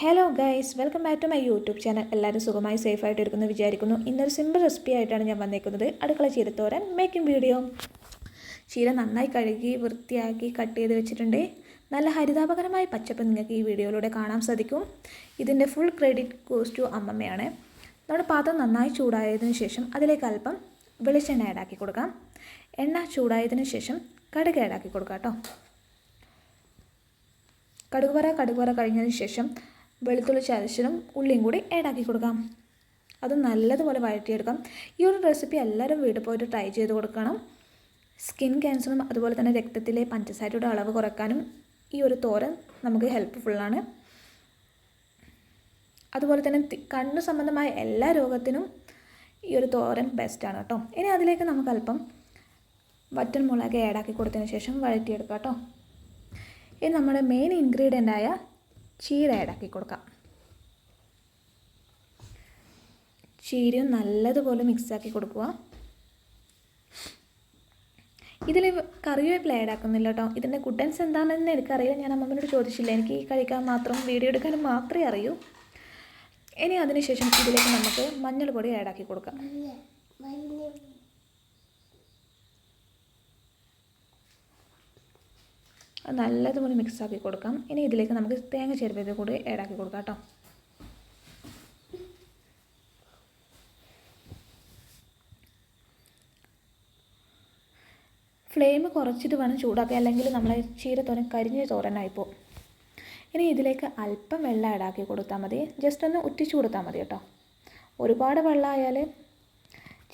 Hello guys welcome back to my YouTube channel എല്ലാവരും സുഖമായി സേഫായിട്ട് ഇരിക്കുന്നു വിചാരിക്കുന്നു. ഇന്നൊരു സിമ്പിൾ റെസിപ്പി ആയിട്ടാണ് ഞാൻ വന്നേക്കുന്നത്. അടുക്കള ചീരത്തോരൻ മേക്കിംഗ് വീഡിയോ ചീര നന്നായി കഴുകി വൃത്തിയാക്കി കട്ട് ചെയ്ത് വെച്ചിട്ടുണ്ട്. നല്ല ഹരിതാപകരമായ പച്ചപ്പ് നിങ്ങൾക്ക് ഈ വീഡിയോയിലൂടെ കാണാൻ സാധിക്കും. ഇതിന്റെ ഫുൾ ക്രെഡിറ്റ് ഗോസ് ടു അമ്മമ്മയാണ്. നമ്മുടെ പാത്രം നന്നായി ചൂടായതിനു ശേഷം അതിലേക്ക് അല്പം വെളിച്ചെണ്ണ ആഡാക്കി കൊടുക്കാം. എണ്ണ ചൂടായതിനു ശേഷം കടുക് ആഡാക്കി കൊടുക്കാം കേട്ടോ. കടുക് വര കടുക് വര കഴിഞ്ഞതിന് ശേഷം വെളുത്തുള്ളി ചരച്ചതും ഉള്ളിയും കൂടി ആഡാക്കി കൊടുക്കാം. അത് നല്ലതുപോലെ വഴറ്റിയെടുക്കാം. ഈ ഒരു റെസിപ്പി എല്ലാവരും വീട്ടിൽ പോയിട്ട് ട്രൈ ചെയ്ത് കൊടുക്കണം. സ്കിൻ ക്യാൻസറും അതുപോലെ തന്നെ രക്തത്തിലെ പഞ്ചസാരയുടെ അളവ് കുറയ്ക്കാനും ഈ ഒരു തോരൻ നമുക്ക് ഹെൽപ്പ്ഫുള്ളാണ് അതുപോലെ തന്നെ കണ്ണു സംബന്ധമായ എല്ലാ രോഗത്തിനും ഈ ഒരു തോരൻ ബെസ്റ്റാണ് കേട്ടോ. ഇനി അതിലേക്ക് നമുക്ക് അല്പം വറ്റൻ മുളക് ആഡാക്കി കൊടുത്തതിന് ശേഷം വഴറ്റിയെടുക്കാം കേട്ടോ. ഇനി നമ്മുടെ മെയിൻ ഇൻഗ്രീഡിയന്റായ ചീര ആഡാക്കി കൊടുക്കാം. ചീരയും നല്ലതുപോലെ മിക്സാക്കി കൊടുക്കുക. ഇതിൽ കറിവേപ്പില ആഡാക്കുന്നില്ല കേട്ടോ ഇതിന്റെ ഗുഡൻസ് എന്താണെന്ന് എനിക്കറിയില്ല. ഞാൻ അമ്മമ്മനോട് ചോദിച്ചില്ല. എനിക്ക് ഈ കഴിക്കാൻ മാത്രം വീഡിയോ എടുക്കാനും മാത്രമേ അറിയൂ. ഇനി അതിനുശേഷം ഇതിലേക്ക് നമുക്ക് മഞ്ഞൾപ്പൊടി പൊടി ആഡാക്കി കൊടുക്കാം. അത് നല്ലതുപോലെ മിക്സ് ആക്കി കൊടുക്കാം. ഇനി ഇതിലേക്ക് നമുക്ക് തേങ്ങ ചെരുപ്പത് കൂടി ആഡാക്കി കൊടുക്കാം കേട്ടോ. ഫ്ലെയിം കുറച്ചിട്ട് വേണം ചൂടാക്കുക അല്ലെങ്കിൽ നമ്മളെ ചീര തോരൻ കരിഞ്ഞ തോരനായിപ്പോൾ ഇനി ഇതിലേക്ക് അല്പം വെള്ളം ഇടാക്കി കൊടുത്താൽ മതി. ജസ്റ്റ് ഒന്ന് ഉറ്റിച്ചു കൊടുത്താൽ മതി കേട്ടോ. ഒരുപാട് വെള്ളമായാൽ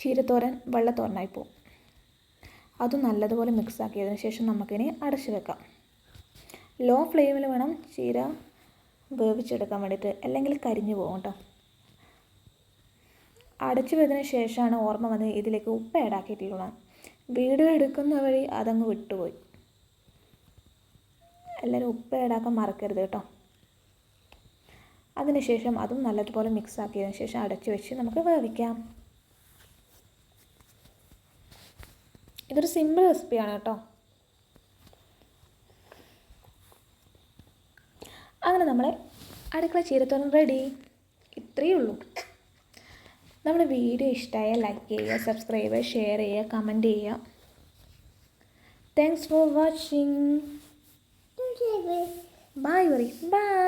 ചീരത്തോരൻ പോകും അതും നല്ലതുപോലെ മിക്സ് ആക്കിയതിന് ശേഷം നമുക്കിനി അടച്ചു വെക്കാം. ലോ ഫ്ലെയിമിൽ വേണം ചീര വേവിച്ചെടുക്കാൻ വേണ്ടിയിട്ട്. അല്ലെങ്കിൽ കരിഞ്ഞു പോകും കേട്ടോ. അടച്ചു വരുന്നതിന് ശേഷമാണ് ഓർമ്മ വന്ന് ഇതിലേക്ക് ഉപ്പ് ആഡാക്കിയിട്ടുള്ളത് വീഡിയോ എടുക്കുന്ന വഴി അതങ്ങ് വിട്ടുപോയി. എല്ലാവരും ഉപ്പ് ആഡാക്കാൻ മറക്കരുത് കേട്ടോ. അതിനുശേഷം അതും നല്ലതുപോലെ മിക്സ് ആക്കിയതിന് ശേഷം അടച്ചു വെച്ച് നമുക്ക് വേവിക്കാം. ഇതൊരു സിമ്പിൾ റെസിപ്പിയാണ് കേട്ടോ. അങ്ങനെ നമ്മളെ അടുക്കള ചീരത്തോരൻ റെഡി ഇത്രയേ ഉള്ളൂ. നമ്മുടെ വീഡിയോ ഇഷ്ടമായ ലൈക്ക് ചെയ്യുക സബ്സ്ക്രൈബ് ചെയ്യുക ഷെയർ ചെയ്യുക കമന്റ് ചെയ്യുക. Thanks for watching bye very bye